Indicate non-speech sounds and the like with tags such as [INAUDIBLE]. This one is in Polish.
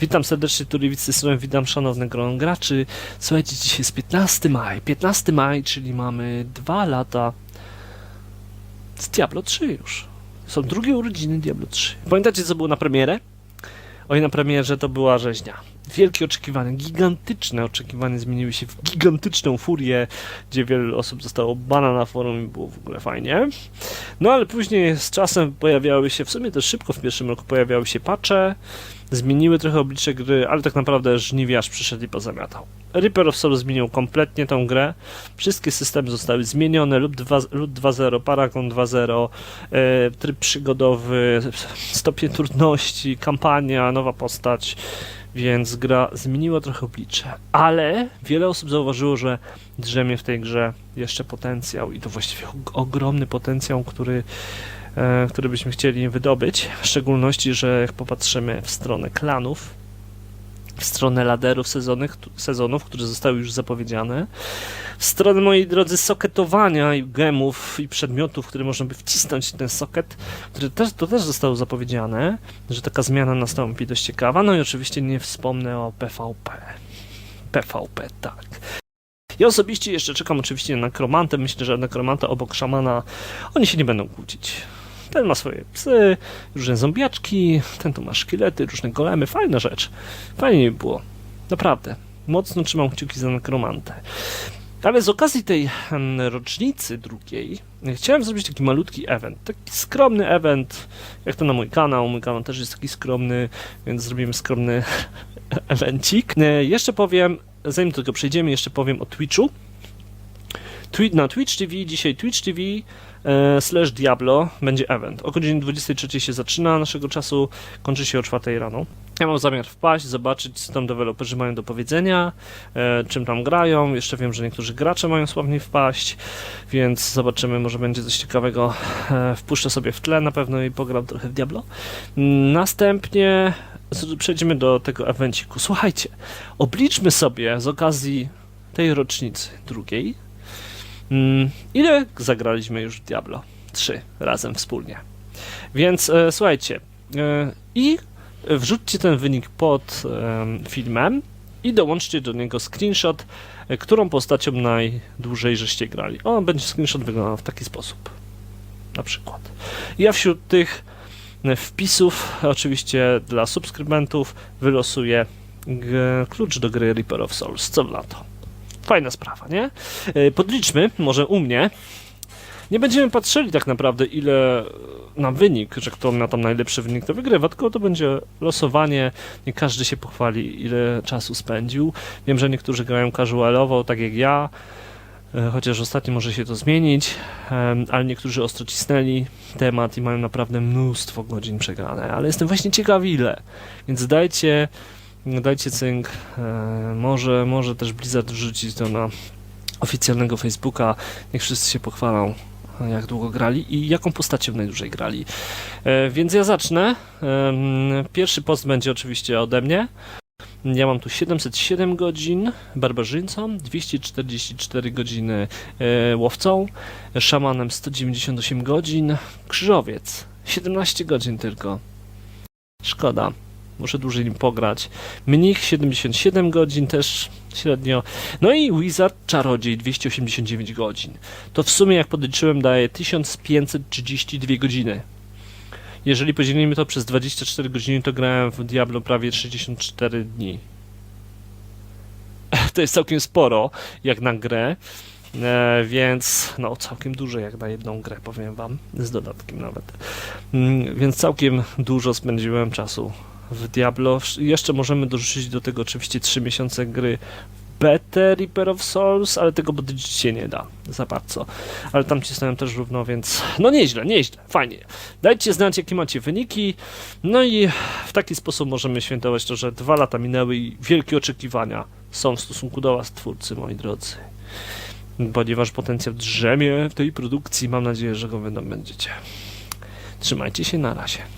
Witam serdecznie, Turiwicy strony, witam szanowne grono graczy. Słuchajcie, dzisiaj jest 15 maj. 15 maj, czyli mamy dwa lata z Diablo 3 już. Są drugie urodziny Diablo 3. Pamiętacie, co było na premierę? Oj, na premierze to była rzeźnia. Wielkie oczekiwania, gigantyczne oczekiwania zmieniły się w gigantyczną furię, gdzie wiele osób zostało bana na forum i było w ogóle fajnie. No ale później z czasem pojawiały się, w sumie też szybko w pierwszym roku pojawiały się patche, zmieniły trochę oblicze gry, ale tak naprawdę żniwiarz przyszedł i pozamiatał. Reaper of Souls zmienił kompletnie tą grę. Wszystkie systemy zostały zmienione, lub 2 lub 2.0, Paragon 2.0, e, tryb przygodowy, stopień trudności, kampania, nowa postać, więc gra zmieniła trochę oblicze. Ale wiele osób zauważyło, że drzemie w tej grze jeszcze potencjał i to właściwie og- ogromny potencjał, który e, który byśmy chcieli wydobyć, w szczególności, że jak popatrzymy w stronę klanów, w stronę laderów sezonych, sezonów, które zostały już zapowiedziane, w stronę, moi drodzy, soketowania i gemów i przedmiotów, które można by wcisnąć w ten soket, które też, to też zostało zapowiedziane, że taka zmiana nastąpi dość ciekawa, no i oczywiście nie wspomnę o PvP. PvP, tak. Ja osobiście jeszcze czekam oczywiście na nekromantę. Myślę, że nekromanta obok szamana oni się nie będą kłócić. Ten ma swoje psy, różne zombiaczki, ten tu ma szkielety, różne golemy. Fajna rzecz. Fajnie by było. Naprawdę. Mocno trzymam kciuki za nekromantę. Ale z okazji tej rocznicy drugiej chciałem zrobić taki malutki event. Taki skromny event, jak to na mój kanał. Mój kanał też jest taki skromny, więc zrobimy skromny [LAUGHS] evencik. E, Jeszcze powiem, zanim do tego przejdziemy, jeszcze powiem o Twitchu. Tweet na Twitch TV, dzisiaj Twitch TV e, slash Diablo będzie event. O godzinie 23 się zaczyna naszego czasu, kończy się o 4 rano. Ja mam zamiar wpaść, zobaczyć, co tam deweloperzy mają do powiedzenia, e, czym tam grają. Jeszcze wiem, że niektórzy gracze mają sławnie wpaść, więc zobaczymy, może będzie coś ciekawego. E, wpuszczę sobie w tle na pewno i pogram trochę w Diablo. Następnie przejdziemy do tego evenciku. Słuchajcie, obliczmy sobie z okazji tej rocznicy drugiej, ile zagraliśmy już Diablo? Trzy razem wspólnie. Więc e, słuchajcie, e, i wrzućcie ten wynik pod em, filmem i dołączcie do niego screenshot, e, którą postacią najdłużej żeście grali. O, będzie screenshot wyglądał w taki sposób. Na przykład. Ja wśród tych e, wpisów, oczywiście dla subskrybentów, wylosuję klucz do gry Reaper of Souls. Co na to? Fajna sprawa, nie? E, Podliczmy, może u mnie. Nie będziemy patrzyli tak naprawdę, ile na wynik, że kto ma tam najlepszy wynik, to wygrywa, tylko to będzie losowanie. Nie każdy się pochwali, ile czasu spędził. Wiem, że niektórzy grają casualowo, tak jak ja, e, chociaż ostatnio może się to zmienić, ale niektórzy ostro cisnęli temat i mają naprawdę mnóstwo godzin przegrane. Ale jestem właśnie ciekaw, ile. Więc dajcie dajcie cynk. E, może, może też Blizzard wrzucić to na oficjalnego Facebooka. Niech wszyscy się pochwalą, e, jak długo grali i jaką postacią najdłużej grali. E, więc ja zacznę. Em, Pierwszy post będzie oczywiście ode mnie. Ja mam tu 707 godzin barbarzyńcą, 244 godziny e, łowcą, szamanem 198 godzin, krzyżowiec 17 godzin tylko. Szkoda. Muszę dłużej nim pograć. Mnich 77 godzin też średnio. No i Wizard Czarodziej 289 godzin. To w sumie jak podliczyłem daje 1532 godziny. Jeżeli podzielimy to przez 24 godziny, to grałem w Diablo prawie 64 dni. [LAUGHS] To jest całkiem sporo, jak na grę. E, więc no całkiem dużo jak na jedną grę, powiem wam, z dodatkiem nawet. Mm, więc całkiem dużo spędziłem czasu w Diablo. Jeszcze możemy dorzucić do tego oczywiście 3 miesiące gry betę Reaper of Souls, ale tego podliczyć się nie da za bardzo. Ale tam cisnąłem też równo, więc no nieźle, nieźle, fajnie. Dajcie znać, jakie macie wyniki. No i w taki sposób możemy świętować to, że dwa lata minęły i wielkie oczekiwania są w stosunku do was, twórcy, moi drodzy. Ponieważ potencjał drzemie w tej produkcji, mam nadzieję, że go będą będziecie. Trzymajcie się, na razie.